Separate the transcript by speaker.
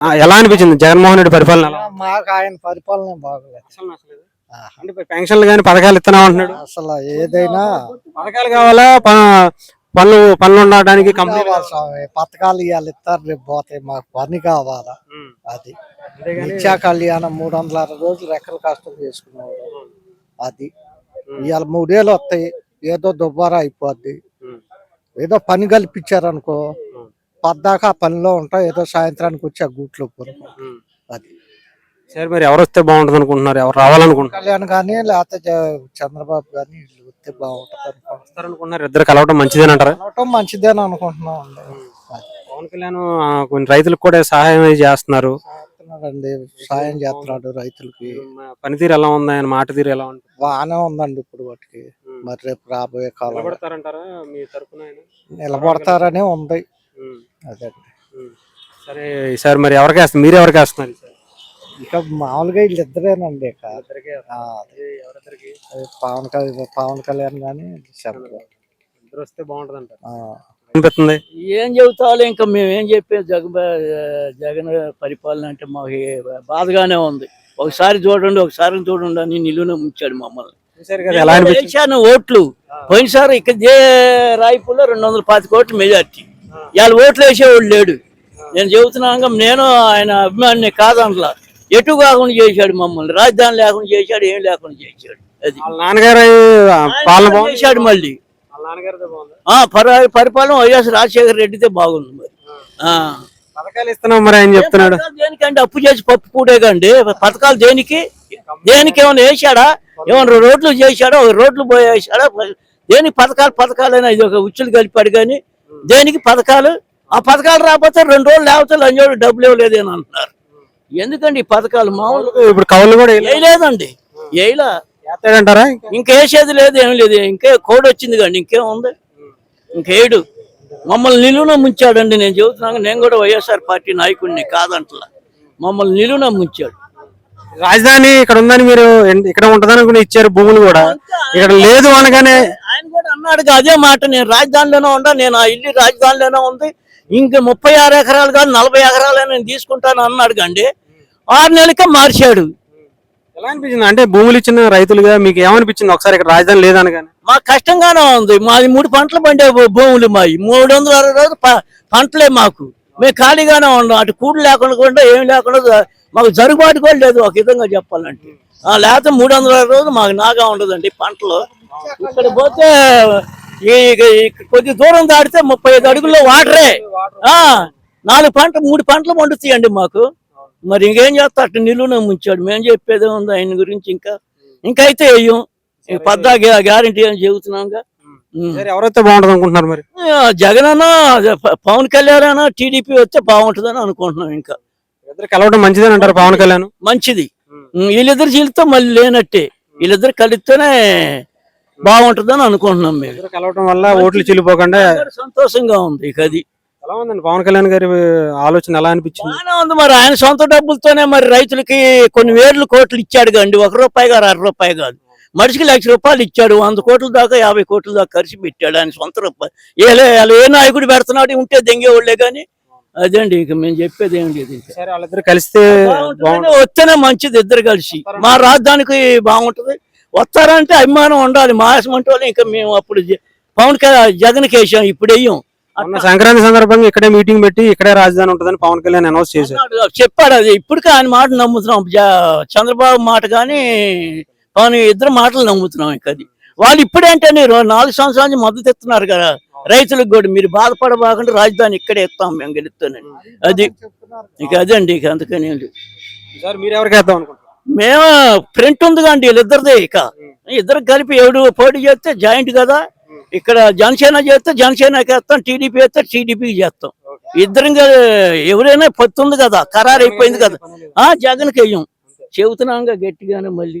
Speaker 1: ఎలా అనిపించింది? జగన్మోహన్ రెడ్డి పరిపాలన?
Speaker 2: మాకు ఆయన పరిపాలన బాగలేదు.
Speaker 1: అంటే పెన్షన్లు కానీ పథకాలు ఇస్తున్నాం అంటున్నాడు?
Speaker 2: అసలు ఏదైనా
Speaker 1: పథకాలు కావాలా? పనులు పనులు ఉండడానికి కంపెనీ.
Speaker 2: పథకాలు ఇవాళ ఇస్తారు రేపు పోతాయి మాకు పని కావాలా? అది. నిత్యా కళ్యాణం మూడు వందల అరవై రోజులు రెక్కల కష్టం చేసుకునేవాడు అది. ఇవాళ మూడేళ్ళు వస్తాయి. ఏదో దుబ్బారా అయిపోద్ది. ఏదో పని కల్పించారనుకో పద్దాకా ఆ పనిలో ఉంటాం ఏదో సాయంత్రానికి వచ్చి ఆ గూట్లో పొరుగు అది.
Speaker 1: సరే మరి ఎవరు వస్తే బాగుంటుంది అనుకుంటున్నారు ఎవరు రావాలనుకుంటున్నారు?
Speaker 2: కళ్యాణ్ కానీ లేకపోతే జ- చంద్రబాబు కానీ వీళ్ళు వస్తే బాగుంటుంది అనుకుంటున్నాం
Speaker 1: వస్తారనుకుంటున్నారు? ఇద్దరు కలవడం మంచిదేనంటారా?
Speaker 2: కలవటం మంచిదేని అనుకుంటున్నాం అండి. అది.
Speaker 1: పవన్ కళ్యాణ్ ఆ, కొన్ని రైతులకు కూడా సహాయం అయి చేస్తున్నారు?
Speaker 2: చేస్తున్నాడండి సాయం చేస్తున్నాడు రైతులకి.
Speaker 1: పనితీరు ఎలా ఉంది ఆయన మాట తీరు ఎలా ఉంది
Speaker 2: బాగానే ఉందండి ఇప్పుడు వాటికి. మరి రేపు రాబోయే కాలం
Speaker 1: నిలబడతారంటారా మీ ఆయన?
Speaker 2: నిలబడతారనే ఉంది.
Speaker 1: ఉమ్. సరే ఈసారి మరి ఎవరికి వేస్తారు మీరు ఎవరికి వేస్తున్నారు?
Speaker 2: ఇక మామూలుగా వీళ్ళిద్దరేనండి ఇక.
Speaker 1: ఎవరిద్దరికి?
Speaker 2: అది పవన్ కళ్యాణ్ పవన్ కళ్యాణ్ కానీ
Speaker 1: ఇద్దరు వస్తే బాగుంటది. అనిపిస్తుంది
Speaker 3: ఏం చెబుతాలో ఇంకా మేము ఏం చెప్పే జగన్ జగన్ పరిపాలన అంటే మాకు బాధగానే ఉంది. ఒకసారి చూడండి ఒకసారి చూడండి అని నిలువున ముంచాడు మమ్మల్ని. వేశాను ఓట్లు. పోయినసారి ఇక్కడ జే రాయపూర్లో రెండు వందల పాతి కోట్లు మెజార్టీ. ఇవాళ ఓట్లు వేసేవాడు లేడు. నేను చెబుతున్నాగా నేను ఆయన అభిమాని కాదనలా ఎటు కాకుండా చేశాడు మమ్మల్ని. రాజధాని లేకుండా చేశాడు ఏం లేకుండా చేశాడు. అది.
Speaker 1: నాన్నగారు పాలన
Speaker 3: చేశాడు మళ్ళీ. పరి- పరిపాలన వైఎస్ రాజశేఖర రెడ్డితే బాగుంది మరి. ఆ.
Speaker 1: పథకాలు ఇస్తున్నాం మరి ఆయన చెప్తున్నాడు.
Speaker 3: దేనికంటే అప్పు చేసి పప్పు పూడేకండి పథకాలు దేనికి? దేనికి ఏమైనా వేసాడా ఏమైనా రోడ్లు చేశాడా? ఒక రోడ్లు పోయేసాడా దేనికి పథకాలు పథకాలైనా ఇది ఒక ఉచ్చులు కలిపాడు కానీ దేనికి పథకాలు? ఆ పథకాలు రాకపోతే రెండు రోజులు లేకపోతే లంచోడు డబ్బులు ఇవ్వలేదు అని అంటున్నారు. ఎందుకండి ఈ పథకాలు మామూలు?
Speaker 1: ఇప్పుడు కవులు కూడా వేయలేదు.
Speaker 3: వేయలేదండి. వేయలా?
Speaker 1: వేస్తాడంటారా?
Speaker 3: ఇంకేసేది లేదు ఏం లేదు. ఇంకే కోడ్ వచ్చింది కండి ఇంకేం ఉంది? ఇంకేడు మమ్మల్ని నిలువున ముంచాడండి నేను చెబుతున్నాను. నేను కూడా వైఎస్ఆర్ పార్టీ నాయకుడిని కాదంటలా. మమ్మల్ని నిలువున ముంచాడు.
Speaker 1: రాజధాని ఇక్కడ ఉందని మీరు ఇక్కడ ఉంటదని కూడా ఇచ్చారు భూములు కూడా. ఇక్కడ లేదు అనగానే
Speaker 3: ఆయన కూడా అన్నాడు అదే మాట నేను రాజధానిలోనే ఉండా నేను ఆ ఇల్లు రాజధానిలోనే ఉంది. ఇంక ముప్పై ఆరు ఎకరాలు కాదు నలభై ఎకరాలు నేను తీసుకుంటాను అన్నాడు కండి ఆరు నెలలకే మార్చాడు.
Speaker 1: ఎలా అనిపించింది? అంటే భూములు ఇచ్చిన రైతులుగా మీకు ఏమనిపించింది? ఒకసారి ఇక్కడ రాజధాని లేదనగానే
Speaker 3: మాకు కష్టంగానే ఉంది. మాది మూడు పంటలు పండే భూములు మావి మూడు వందల అరవై రోజులు పంటలే మాకు. మేము ఖాళీగానే ఉన్నాం. అటు కూడు లేకుండా కూడా ఏం లేకుండా మాకు జరుగుబాటు కూడా లేదు ఒక విధంగా చెప్పాలంటే. లేకపోతే మూడు వందల అరవై రోజులు మాకు నాగా ఉండదండి పంటలు. ఇక్కడ పోతే కొద్ది దూరం దాటితే ముప్పై ఐదు అడుగుల్లో వాటరే. ఆ నాలుగు పంట మూడు పంటలు పండుతాయండి మాకు. మరి ఇంకేం చేస్తా అట్లా నిలువున ముంచాడు. మేము చెప్పేదే ఉంది ఆయన గురించి ఇంకా ఇంకా అయితే వేయం. పద్దా గ్యారంటీ అని చెబుతున్నాంగా.
Speaker 1: ఎవరైతే బాగుంటుంది అనుకుంటున్నారు మరి?
Speaker 3: జగన్ అన్న పవన్ కళ్యాణ్ అన్న టీడీపీ వస్తే బాగుంటుందని అనుకుంటున్నాం ఇంకా.
Speaker 1: ఇద్దరు కలవడం మంచిదని అంటారు పవన్ కళ్యాణ్.
Speaker 3: మంచిది. వీళ్ళిద్దరు చీలితో మళ్ళీ లేనట్టే. వీళ్ళిద్దరు కలిస్తేనే బాగుంటుందని అనుకుంటున్నాం మేము.
Speaker 1: కలవడం వల్ల ఓట్లు చెల్లిపోకుండా
Speaker 3: సంతోషంగా ఉంది ఇక అది
Speaker 1: ఎలా ఉందండి? పవన్ కళ్యాణ్ గారి ఆలోచన ఎలా అనిపించింది?
Speaker 3: బాగానే ఉంది మరి. ఆయన సొంత డబ్బులతోనే మరి రైతులకి కొన్ని వేర్లు కోట్లు ఇచ్చాడు కండి. ఒక రూపాయి కాదు అర రూపాయి కాదు. మనిషికి లక్ష రూపాయలు ఇచ్చాడు. వంద కోట్ల దాకా యాభై కోట్ల దాకా ఖర్చు పెట్టాడు ఆయన సొంత రూపాయి. ఏ ఏ నాయకుడు పెడుతున్నాడు? ఉంటే దెంగేవాళ్ళే కానీ. అదేండి ఇక మేము చెప్పేది ఏం లేదు
Speaker 1: సరే వాళ్ళిద్దరు కలిస్తే
Speaker 3: వస్తేనే మంచిది ఇద్దరు కలిసి. మా రాజధానికి బాగుంటది. వస్తారంటే అభిమానం ఉండాలి. మా అంటే వాళ్ళు ఇంకా మేము అప్పుడు పవన్ కళ్యాణ్ జగన్ కేసాం ఇప్పుడు వెయ్యం
Speaker 1: సంక్రాంతి సందర్భంగా ఇక్కడే మీటింగ్ పెట్టి ఇక్కడే రాజధాని ఉంటుందని పవన్ కళ్యాణ్ అనౌన్స్ చేశారు.
Speaker 3: చెప్పాడు అది. ఇప్పటికీ ఆయన మాట నమ్ముతున్నాం. చంద్రబాబు మాట కానీ పవన్ ఇద్దరు మాటలు నమ్ముతున్నాం ఇక అది. వాళ్ళు ఇప్పుడేంటే నాలుగు సంవత్సరాల నుంచి మద్దతు ఇస్తున్నారు కదా. రైతులకు కూడా మీరు బాధపడబాకుండా. రాజధాని ఇక్కడే ఇస్తాం మేము గెలుస్తానని. అది. ఇక అదండి ఇక అందుకని.
Speaker 1: సార్ మీరు ఎవరికి వేద్దాం అనుకుంటున్నారు?
Speaker 3: మేము ఫ్రంట్ ఉంది కండి వీళ్ళిద్దరిదే ఇక. ఇద్దరు కలిపి ఎవడు పోటీ చేస్తే జాయింట్ కదా. ఇక్కడ జనసేన చేస్తే జనసేనకి వేస్తాం టీడీపీ చేస్తే టీడీపీకి చేస్తాం. ఇద్దరు ఎవరైనా పొత్తు ఉంది కదా ఖరారు అయిపోయింది కదా. ఆ జగన్కి వెయ్యం చెబుతున్నాంగా గట్టిగానే మళ్ళీ.